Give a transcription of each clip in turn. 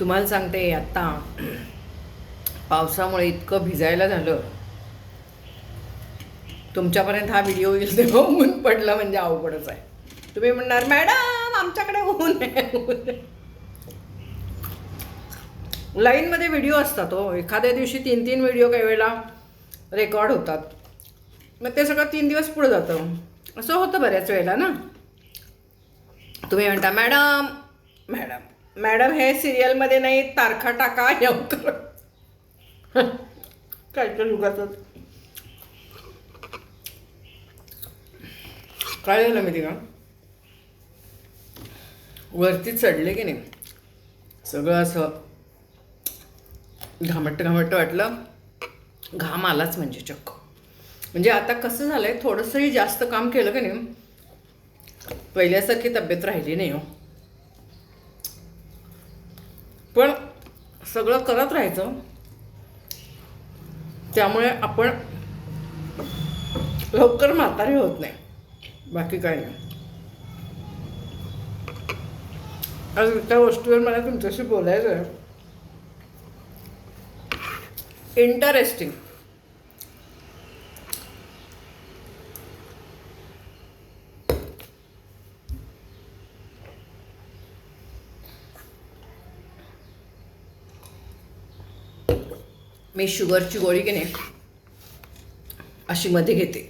तुम्हाला सांगते आत्ता पावसामुळे इतकं भिजायला झालं. तुमच्यापर्यंत हा व्हिडिओ येईल तेव्हा ऊन पडलं म्हणजे अवघडच आहे. तुम्ही म्हणणार मॅडम आमच्याकडे ऊन आहे. लाईनमध्ये व्हिडिओ असतात हो. एखाद्या दिवशी तीन तीन व्हिडिओ काही वेळेला रेकॉर्ड होतात. मग ते सगळं तीन दिवस पुढं जातं. असं होतं बऱ्याच वेळेला ना? तुम्ही म्हणता मॅडम मॅडम मॅडम हे सिरियलमध्ये नाही तारखा टाका लवकर काय काय युगाचं काय झालं माहिती का? वरती चढले की नाही सगळं असं घामट घामट वाटलं. घाम आलाच म्हणजे चक्क. म्हणजे आता कसं झालं आहे थोडंसंही जास्त काम केलं की नाही पहिल्यासारखी तब्येत राहिली नाही हो. पण सगळं करत राहायचं. त्यामुळे आपण लवकर म्हातारी होत नाही. बाकी काही नाही. आज त्या गोष्टीवर मला तुमच्याशी बोलायचं आहे इंटरेस्टिंग मी शुगरची गोळी की नाही अशी मध्ये घेते.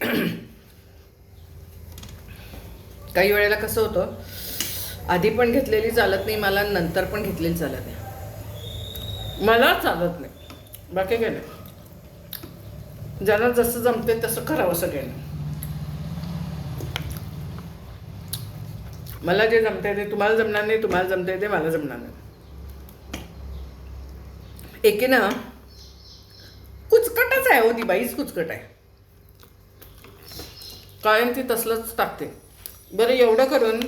काही वेळेला कसं होतं आधी पण घेतलेली चालत नाही मला नंतर पण घेतलेली चालत नाही. मला चालत नाही. बाकी काय नाही. ज्यांना जसं जमते तसं करावं सगळ्यांनी. मला जे जमते ते तुम्हाला जमणार नाही तुम्हाला जमते ते मला जमणार नाही. एके ना आहे हो ती बाईच कुचकट आहे. कायम ती तसलंच टाकते. बरं एवढं करून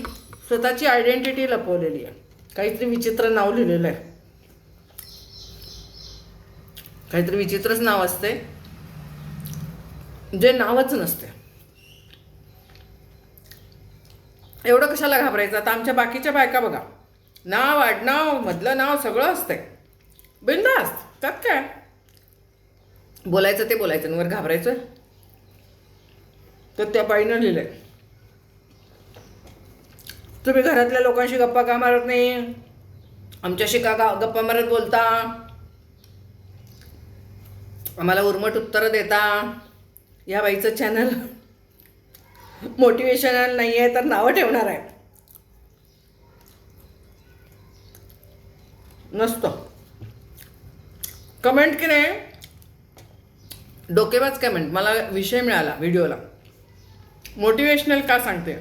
स्वतःची आयडेंटिटी लपवलेली आहे. काहीतरी विचित्र नाव लिहिलेलं आहे. काहीतरी विचित्रच नाव असते जे नावच नसते एवढं कशाला घाबरायचं? आता आमच्या बाकीच्या बायका बघा. नाव आडनाव मधलं नाव सगळं असतंय. बिंदास्त त्यात काय बोलायचं ते बोलायचं वर घाबरायचं. तर त्या बाईनं आहे तुम्ही घरातल्या लोकांशी गप्पा का मारत नाही? आमच्याशी का गा- गप्पा मारत बोलता? आम्हाला उर्मट उत्तरं देता? या बाईचं चॅनल मोटिवेशनल नाही आहे तर नावं ठेवणार आहे. नसतं. कमेंट की नाही डोकेबाज कमेंट मला विषय मिळाला व्हिडिओला मोटिवेशनल का सांगते?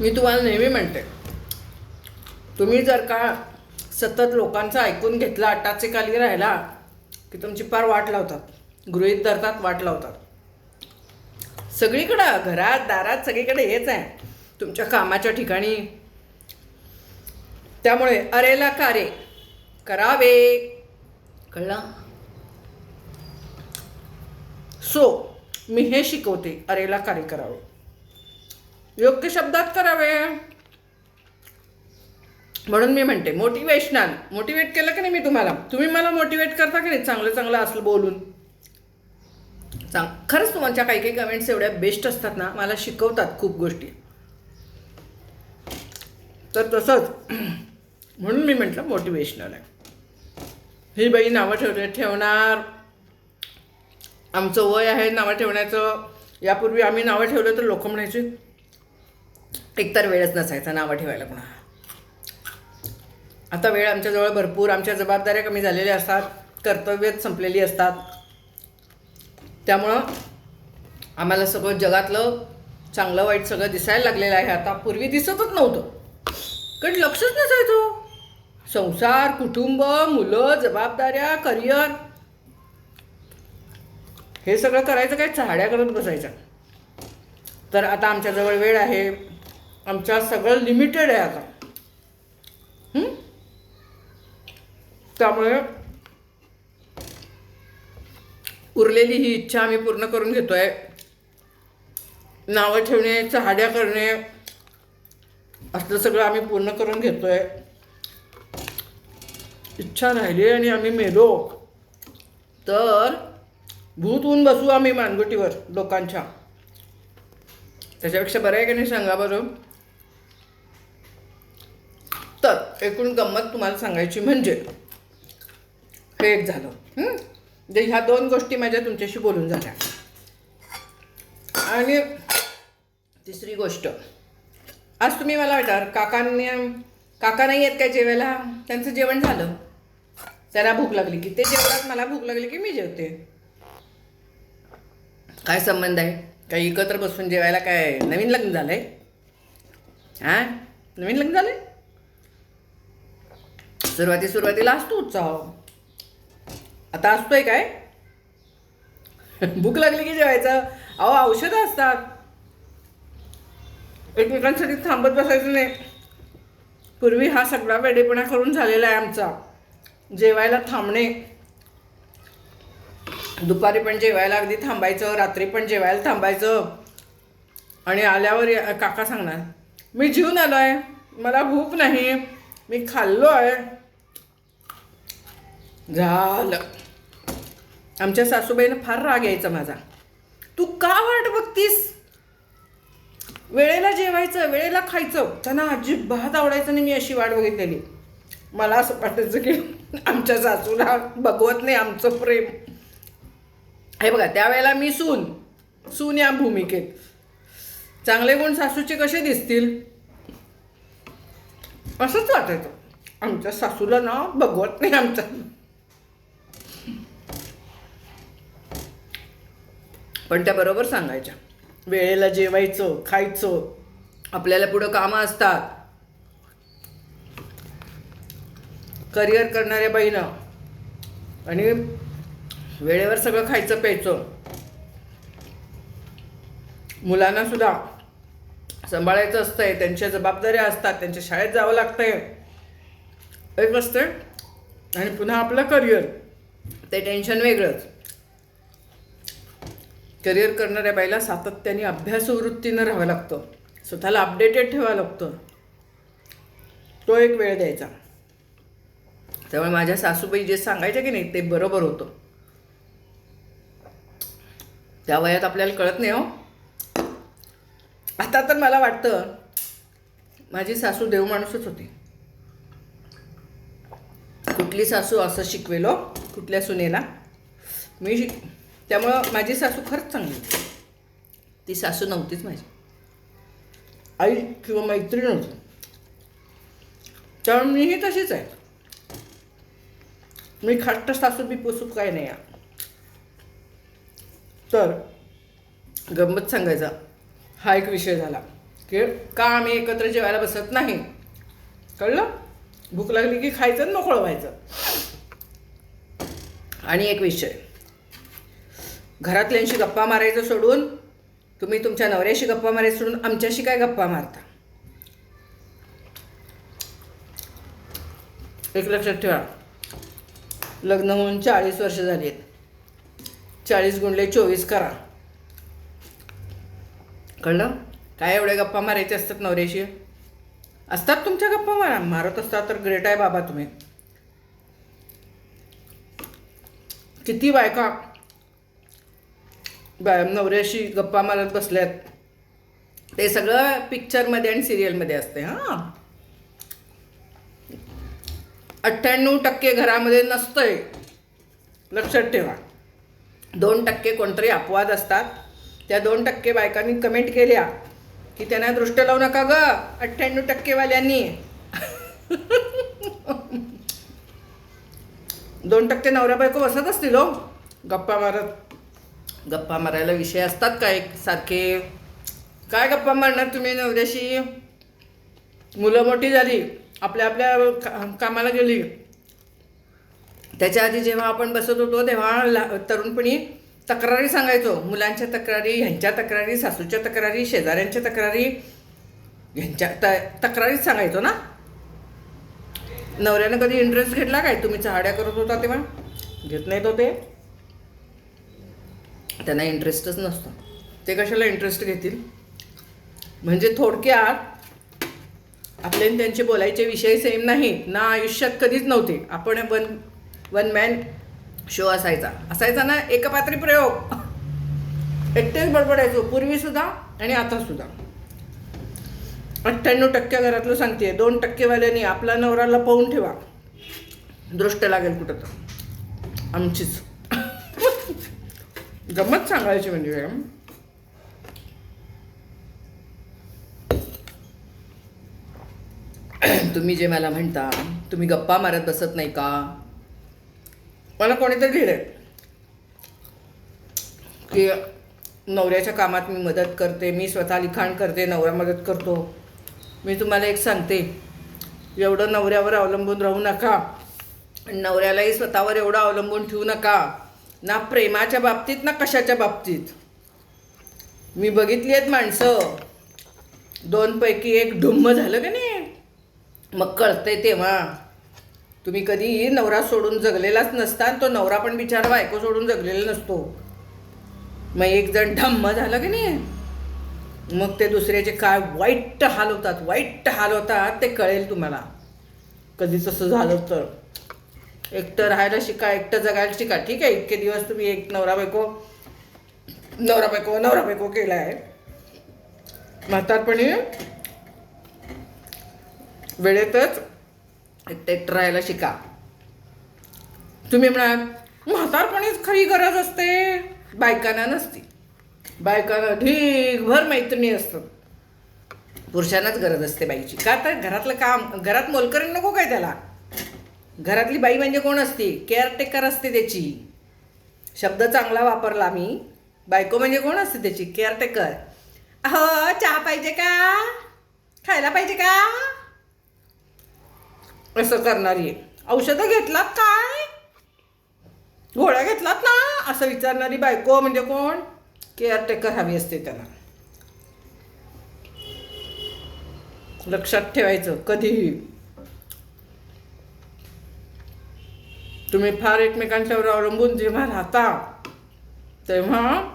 मी तुम्हाला नेहमी म्हणते तुम्ही जर का सतत लोकांचं ऐकून घेतला अटाचे खाली राहिला की तुमची फार वाट लावतात गृहित धरतात वाट लावतात. सगळीकडं घरात दारात सगळीकडे हेच आहे. तुमच्या कामाच्या ठिकाणी. त्यामुळे अरेला कारे करावे. कळलं? सो मी हे शिकवते. अरेला कार्य करावे. योग्य शब्दात करावे. म्हणून मी म्हणते मोटिवेशनल मोटिवेट केलं की नाही मी तुम्हाला? तुम्ही मला मोटिवेट करता की नाही? चांगलं चांगलं असलं बोलून. चांग खरंच तुमच्या काही काही कमेंट्स एवढ्या बेस्ट असतात ना मला शिकवतात खूप गोष्टी. तर तसंच म्हणून मी म्हटलं मोटिवेशनल आहे. ही बाई नावं ठेवले ठेवणार. आमचं वय आहे नावं ठेवण्याचं. यापूर्वी आम्ही नावं ठेवलं तर लोक म्हणायचे एकतर वेळच नसायचा नावं ठेवायला पुन्हा आता वेळ आमच्याजवळ भरपूर आमच्या जबाबदाऱ्या कमी झालेल्या असतात कर्तव्यच संपलेली असतात. त्यामुळं आम्हाला सगळं जगातलं चांगलं वाईट सगळं दिसायला लागलेलं आहे. आता पूर्वी दिसतच नव्हतं. कारण लक्षच नसायचं. संसार कुटुंब मुलं जबाबदाऱ्या करिअर हे सगळं करायचं काय? चहाड्या करत बसायचं. तर आता आमच्याजवळ वेळ आहे. आमच्या सगळं लिमिटेड आहे आता. त्यामुळे उरलेली ही इच्छा आम्ही पूर्ण करून घेतोय. नावं ठेवणे चहाड्या करणे असलं सगळं आम्ही पूर्ण करून घेतोय. इच्छा राहिली आणि आम्ही मेलो. तर भूत होऊन बसू आम्ही मानगुटीवर लोकांच्या. त्याच्यापेक्षा बरं आहे की नाही सांगा बरं? तर एकूण गंमत तुम्हाला सांगायची म्हणजे हे एक झालं. म्हणजे ह्या दोन गोष्टी माझ्या तुमच्याशी बोलून झाल्या. आणि तिसरी गोष्ट आज तुम्ही मला वाटार काकांनी काका नाही आहेत काय जेवायला? त्यांचं जेवण झालं. त्यांना भूक लागली की. ते जेवणात मला भूक लागली की मी जेवते. काय संबंध आहे? काही एकत्र बसून जेवायला काय नवीन लग्न झालंय? हां? नवीन लग्न झालंय? सुरुवाती सुरुवातीला असतो उत्साह. आता असतोय काय? भूक लागली की जेवायचं. अहो औषधं असतात. एकमेकांसाठी थांबत बसायचं नाही. पूर्वी हा सगळा वेडेपणा करून झालेला आहे आमचा. जेवायला थांबणे दुपारी पण जेवायला अगदी थांबायचं रात्री पण जेवायला थांबायचं. आणि आल्यावर काका सांगणार मी जीवन आलो आहे मला भूक नाही मी खाल्लो आहे झालं. आमच्या सासूबाईनं फार राग यायचा माझा. तू का वाट बघतीस? वेळेला जेवायचं वेळेला खायचं त्यांना अजिबात आवडायचं नाही मी अशी वाट बघितलेली. मला असं वाटायचं की आमच्या सासूला बघवत नाही आमचं प्रेम. हे बघा त्यावेळेला मी सून सून या भूमिकेत. चांगले गुण सासूचे कसे दिसतील? असंच वाटायचं. आमच्या सासूला ना बघवत नाही आमच्या. पण त्या बरोबर सांगायच्या. वेळेला जेवायचं खायचं आपल्याला पुढं कामं असतात. करिअर करणाऱ्या बाईनं आणि वेळेवर सगळं खायचं प्यायचं. मुलांना सुद्धा सांभाळायचं असतंय त्यांच्या जबाबदाऱ्या असतात त्यांच्या शाळेत जावं लागतंय. एक असते आणि पुन्हा आपलं करिअर ते टेन्शन वेगळंच. करिअर करणाऱ्या बाईला सातत्याने अभ्यासवृत्तीनं राहावं लागतं. स्वतःला अपडेटेड ठेवावं लागतं. तो एक वेळ द्यायचा. त्यामुळे माझ्या सासूबाई जे सांगायच्या की नाही ते बरोबर होतं. त्या वयात आपल्याला कळत नाही हो. आता तर मला वाटतं माझी सासू देव माणूसच होती. कुठली सासू असं शिकवेलो हो. कुठल्या सुनेला. मी शिक त्यामुळं माझी सासू खरंच चांगली होती. ती सासू नव्हतीच माझी. आई किंवा मैत्रीण होती त्यामुळे मीही तशीच आहे. मी खाट्ट सासू बी पोसूप काय नाही आहे. तर गंमत सांगायचा. हा एक विषय झाला. की का आम्ही एकत्र जेवायला बसत नाही? कळलं? भूक लागली की खायचं आणि व्हायचं. आणि एक विषय. घरातल्यांशी गप्पा मारायचं सोडून तुम्ही तुमच्या नवऱ्याशी गप्पा मारायचं सोडून आमच्याशी काय गप्पा मारता? एक लक्षात ठेवा. लग्न होऊन चाळीस वर्ष झाली आहेत. चाळीस गुणले चोवीस करा. कळलं? काय एवढ्या गप्पा मारायचे असतात नवऱ्याशी असतात तुमच्या गप्पा मारा. मारत असतात तर ग्रेट आहे बाबा तुम्ही. किती बायका बाय नवऱ्याशी गप्पा मारत बसल्यात. ते सगळं पिक्चरमध्ये आणि सिरियलमध्ये असते हां. अठ्ठ्याण्णव टक्के घरामध्ये नसतंय. लक्षात ठेवा. दोन टक्के कोणतरी अपवाद असतात. त्या दोन टक्के बायकांनी कमेंट केल्या की त्यांना दृष्ट लावू नका ग अठ्ठ्याण्णव टक्केवाल्यांनी. दोन टक्के नवऱ्या बायको बसत असतील हो. गप्पा मारत गप्पा मारायला विषय असतात काय सारखे? काय गप्पा मारणार तुम्ही नवऱ्याशी? मुलं मोठी झाली आपल्या आपल्या का- कामाला गेली. त्याच्या आधी जेव्हा आपण बसत होतो तेव्हा ला तरुणपणी तक्रारी सांगायचो. मुलांच्या तक्रारी ह्यांच्या तक्रारी सासूच्या तक्रारी शेजाऱ्यांच्या तक्रारी ह्यांच्या त तक्रारीच सांगायचो ना? नवऱ्यानं कधी इंटरेस्ट घेतला काय? तुम्ही चहाड्या करत होता तेव्हा? घेत नाहीत होते. त्यांना इंटरेस्टच नसतो. ते कशाला इंटरेस्ट घेतील? म्हणजे थोडक्यात आपले त्यांचे बोलायचे विषय सेम नाहीत ना आयुष्यात कधीच नव्हते. आपण पण वन मॅन शो असायचा. असायचा ना एकपात्री प्रयोग. एकटेच बडबडायचो. पूर्वीसुद्धा आणि आतासुद्धा अठ्ठ्याण्णव टक्के घरातलं सांगते दोन टक्केवाल्यांनी आपला नवराला पाहून ठेवा. दृष्ट लागेल कुठं तर आमचीच. गंमत सांगायची म्हणजे तुम्ही जे मला म्हणता तुम्ही गप्पा मारत बसत नाही का? मला कोणीतरी लिहिलंय. की नवऱ्याच्या कामात मी मदत करते मी स्वतः लिखाण करते नवरा मदत करतो. मी तुम्हाला एक सांगते. एवढं नवऱ्यावर अवलंबून राहू नका. आणि नवऱ्यालाही स्वतःवर एवढं अवलंबून ठेवू नका. ना प्रेमाच्या बाबतीत ना कशाच्या बाबतीत. मी बघितली आहेत माणसं. दोनपैकी एक ढुम्म झालं का नाही? मग कळतंय तेव्हा. तुम्ही कधी नवरा सोडून जगलेलाच नसता आणि तो नवरा पण बिचारा बायको सोडून जगलेला नसतो. मग एक जण ढम्म झालं की नाही? मग ते दुसऱ्याचे काय वाईट हाल होतात वाईट हाल होतात ते कळेल तुम्हाला. कधी तसं झालं तर. एकटं राहायला शिका एकटं जगायला शिका. ठीक आहे इतके दिवस तुम्ही एक नवरा बायको नवरा बायको नवरा बायको केला आहे म्हातारपणी वेळेतच एकटं राहायला शिका. तुम्ही म्हणाल म्हातारपणीच खरी गरज असते. बायकांना नसती. बायकांना ढीकभर मैत्रिणी असतात. पुरुषांनाच गरज असते बाईची. का तर घरातलं काम घरात मोलकरी नको काय त्याला? घरातली बाई म्हणजे कोण असते? केअरटेकर असते त्याची. शब्द चांगला वापरला मी. बायको म्हणजे कोण असते त्याची? केअरटेकर अहो चहा पाहिजे का? खायला पाहिजे का? असं करणारी आहे. औषधं घेतलात काय? गोळ्या घेतलात ना? असं विचारणारी बायको म्हणजे कोण? केअरटेकर हवी असते त्याला. लक्षात ठेवायचं कधीही. तुम्ही फार एकमेकांच्यावर अवलंबून जेव्हा राहता तेव्हा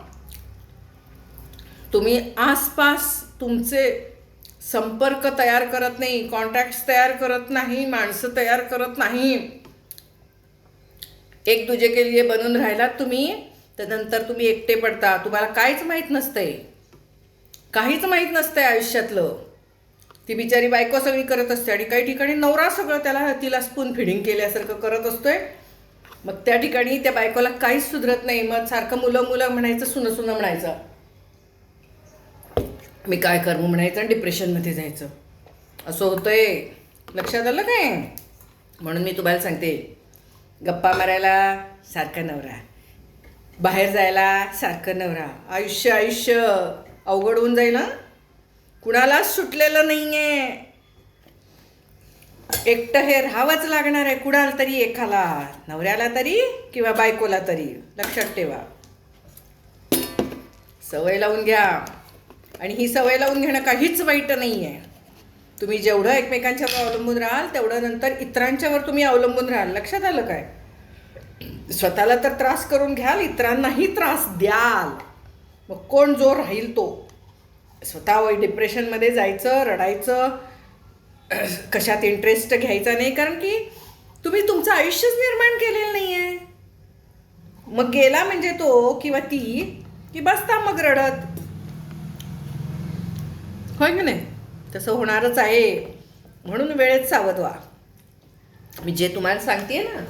तुम्ही आसपास तुमचे संपर्क तयार करत नाही कॉन्टॅक्ट्स तयार करत नाही माणसं तयार करत नाही. एक दुजे के लिए बनून राहिलात तुम्ही त्यानंतर तुम्ही एकटे पडता. तुम्हाला काहीच माहीत नसतंय. काहीच माहीत नसतंय आयुष्यातलं. ती बिचारी बायको सगळी करत असते आणि काही ठिकाणी नवरा सगळं त्याला तिला स्पून फिडिंग केल्यासारखं करत असतोय. मग त्या ठिकाणी त्या बायकोला काहीच सुधरत नाही. मग सारखं मुलं मुलं म्हणायचं सुनं सुनं म्हणायचं. मी काय करू म्हणायचं आणि डिप्रेशनमध्ये जायचं. असं होतंय. लक्षात आलं काय? म्हणून मी तुम्हाला सांगते. गप्पा मारायला सारखा नवरा. बाहेर जायला सारखं नवरा. आयुष्य आयुष्य. अवघड होऊन जाईल ना कुणालाच सुटलेलं नाही आहे एकटं हे राहावंच लागणार आहे. कुणाला तरी एकाला. नवऱ्याला तरी किंवा बायकोला तरी. लक्षात ठेवा. सवय लावून घ्या. आणि ही सवय लावून घेणं काहीच वाईट नाही आहे तुम्ही जेवढं एकमेकांच्यावर अवलंबून राहाल तेवढं नंतर इतरांच्यावर तुम्ही अवलंबून राहाल. लक्षात आलं काय? स्वतःला तर त्रास करून घ्याल इतरांनाही त्रास द्याल. मग कोण जो राहील तो? स्वतः डिप्रेशनमध्ये जायचं रडायचं कशात इंटरेस्ट घ्यायचा नाही कारण की तुम्ही तुमचं आयुष्यच निर्माण केलेलं नाही आहे मग गेला म्हणजे तो किंवा ती की बसता मग रडत. होय की नाही? तसं होणारच आहे. म्हणून वेळेत सावध व्हा मी जे तुम्हाला सांगते ना.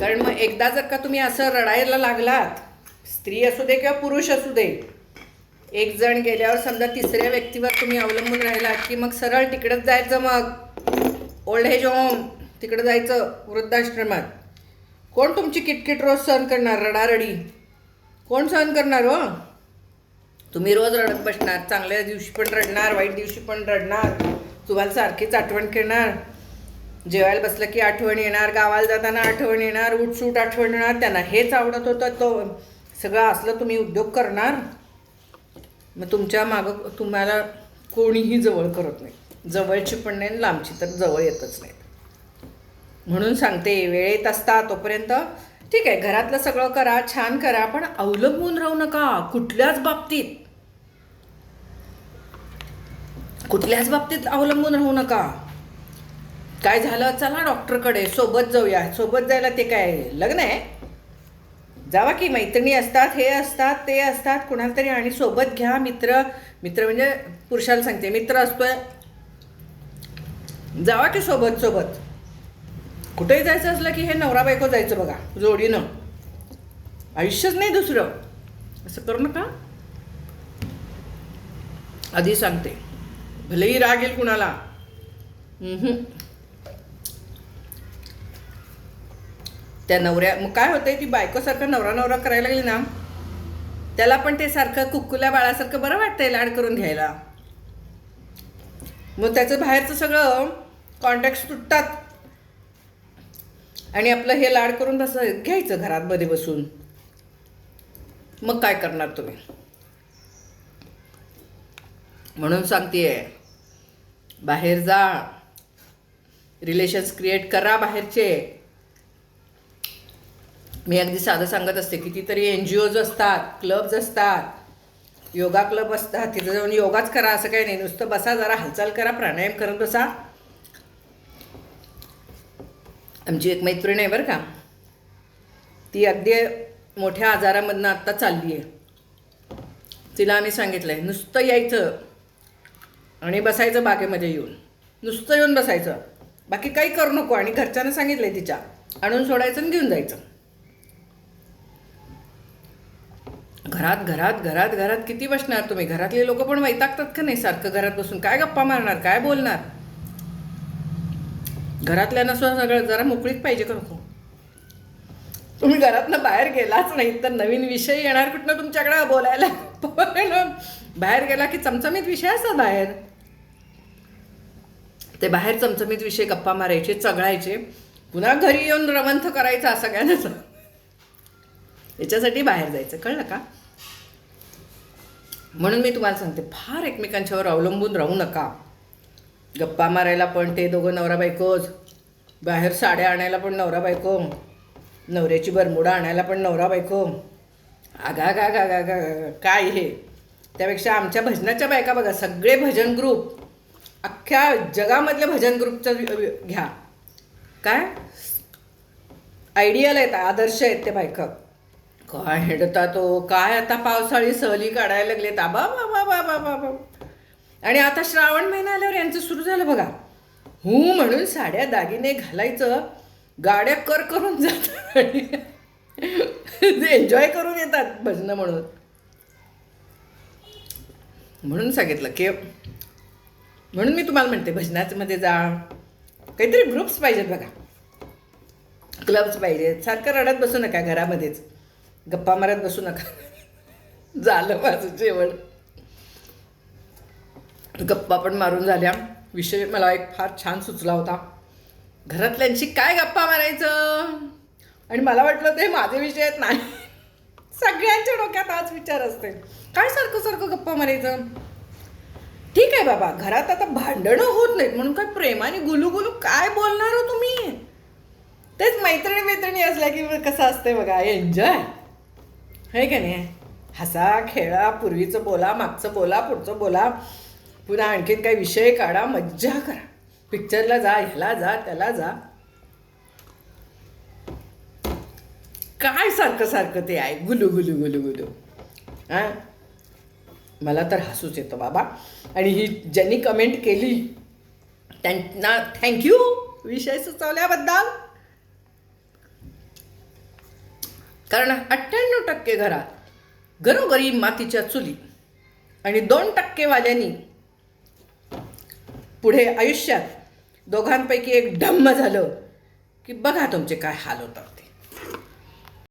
कारण मग एकदा जर का तुम्ही असं रडायला लागलात स्त्री असू दे किंवा पुरुष असू दे एक जण गेल्यावर समजा तिसऱ्या व्यक्तीवर तुम्ही अवलंबून राहिलात की मग सरळ तिकडंच जायचं मग. ओल्ड एज होम तिकडं जायचं वृद्धाश्रमात. कोण तुमची किटकिट रोज सहन करणार? रडारडी. कोण सहन करणार हो? तुम्ही रोज रडत बसणार चांगल्या दिवशी पण रडणार वाईट दिवशी पण रडणार तुम्हाला सारखीच आठवण करणार जेवायला बसलं की आठवण येणार गावाला जाताना आठवण येणार उठसूट आठवण येणार त्यांना हेच आवडत होतं तो. सगळं असलं तुम्ही उद्योग करणार. मग तुमच्या मागं तुम्हाला कोणीही जवळ करत नाही. जवळची पण नाही लांबची तर जवळ येतच नाही म्हणून सांगते वेळेत असता तोपर्यंत ठीक आहे घरातलं सगळं करा छान करा पण अवलंबून राहू नका. कुठल्याच बाबतीत. कुठल्याच बाबतीत अवलंबून राहू नका. काय झालं? चला डॉक्टरकडे. सोबत जाऊया. सोबत जायला ते काय लग्न आहे? जावा की मैत्रिणी असतात हे असतात ते असतात कुणाला तरी आणि सोबत घ्या मित्र. मित्र म्हणजे पुरुषाला सांगते मित्र असतोय. जावा की सोबत सोबत. कुठेही जायचं असलं की हे नवरा बायको जायचं बघा जोडीनं. आयुष्यच नाही दुसरं. असं करू नका. आधी सांगते. भलेही राग येईल कुणाला. त्या नवऱ्या मग काय होतंय ती बायकोसारखं नवरा नवरा करायला लागली ना त्याला पण ते सारखं कुक्कुल्या बाळासारखं बरं वाटतंय लाड करून घ्यायला. मग त्याचं बाहेरचं सगळं कॉन्टॅक्ट तुटतात. आणि आपलं हे लाड करून बस घ्यायचं घरात मध्ये बसून. मग काय करणार तुम्ही? म्हणून सांगतेय बाहेर जा. रिलेशन्स क्रिएट करा बाहेरचे. मी अगदी साधं सांगत असते कितीतरी एन जी ओज असतात क्लब्ज असतात योगा क्लब असतात तिथं जाऊन योगाच करा असं काही नाही. नुसतं बसा जरा हालचाल करा प्राणायाम करत बसा. आमची एक मैत्रीण आहे बरं का. ती अगदी मोठ्या आजारामधनं आत्ता चालली आहे. तिला आम्ही सांगितलं आहे नुसतं यायचं आणि बसायचं बागेमध्ये येऊन. नुसतं येऊन बसायचं. बाकी काही करू नको. आणि घरच्यांना सांगितलं आहे तिच्या आणून सोडायचं आणि घेऊन जायचं. घरात घरात घरात घरात किती बसणार तुम्ही? घरातले लोक पण वैतागतात का नाही सारखं घरात बसून? काय गप्पा मारणार? काय बोलणार? घरातल्यांना सुद्धा सगळं जरा मोकळीत पाहिजे का नको? तुम्ही घरातनं बाहेर गेलाच नाही तर नवीन विषय येणार कुठनं तुमच्याकडे बोलायला? पण बाहेर गेला की चमचमीत विषय असा बाहेर. ते बाहेर चमचमीत विषय गप्पा मारायचे चगळायचे पुन्हा घरी येऊन रवंथ करायचा सगळ्यांनाच. याच्यासाठी बाहेर जायचं कळलं का? म्हणून मी तुम्हाला सांगते फार एकमेकांच्यावर अवलंबून राहू नका. गप्पा मारायला पण ते दोघं नवरा बायकोच बाहेर साड्या आणायला पण नवरा बायको नवऱ्याची बरमुडा आणायला पण नवरा बायको. आगा गा गा गा गा काय हे? त्यापेक्षा आमच्या भजनाच्या बायका बघा सगळे भजन ग्रुप अख्ख्या जगामधल्या भजन ग्रुपचं घ्या. काय? आयडियल आहेत आदर्श आहेत ते बायका. काय हेडता तो? काय आता पावसाळी सहली काढायला लागले ताबा बाबा बाबा बाबा आणि आता श्रावण महिना आल्यावर यांचं सुरू झालं बघा. हू म्हणून साड्या दागिने घालायचं गाड्या कर करून जातात एन्जॉय करून येतात भजनं म्हणून. म्हणून सांगितलं की म्हणून मी तुम्हाला म्हणते भजनामध्ये जा. काहीतरी ग्रुप्स पाहिजेत बघा. क्लब्स पाहिजेत. सारखं रडत बसू नका घरामध्येच. गप्पा मारत बसू नका. झालं माझं जेवण. गप्पा पण मारून झाल्या. विषय मला एक फार छान सुचला होता. घरातल्यांशी काय गप्पा मारायचं? आणि मला वाटलं ते माझे विषय आहेत नाही. सगळ्यांच्या डोक्यात हाच विचार असते. काय सारखं सारखं गप्पा मारायचं? ठीक आहे बाबा घरात आता भांडणं होत नाहीत म्हणून काय प्रेमाने गुलूगुलू काय बोलणार हो तुम्ही? तेच मैत्रिणी मैत्रिणी असल्या की कसं असतंय बघा एन्जॉय आहे का नाही? हसा खेळा पूर्वीचं बोला मागचं बोला पुढचं बोला. पुन्हा आणखीन काही विषय काढा मज्जा करा. पिक्चरला जा ह्याला जा त्याला जा. काय सारखं सारखं ते आहे? गुलू गुलू गुलू गुलू. हां? मला तर हसूच येतं बाबा. आणि ही ज्यांनी कमेंट केली त्यांना थँक्यू विषय सुचवल्याबद्दल. कारण अठ्ठ्याण्णव टक्के घरात घरोघरी मातीच्या चुली आणि दोन टक्केवाल्यांनी पुढे आयुष्यात दोघांपैकी एक ढम्म झालं की बघा तुमचे काय हाल होतात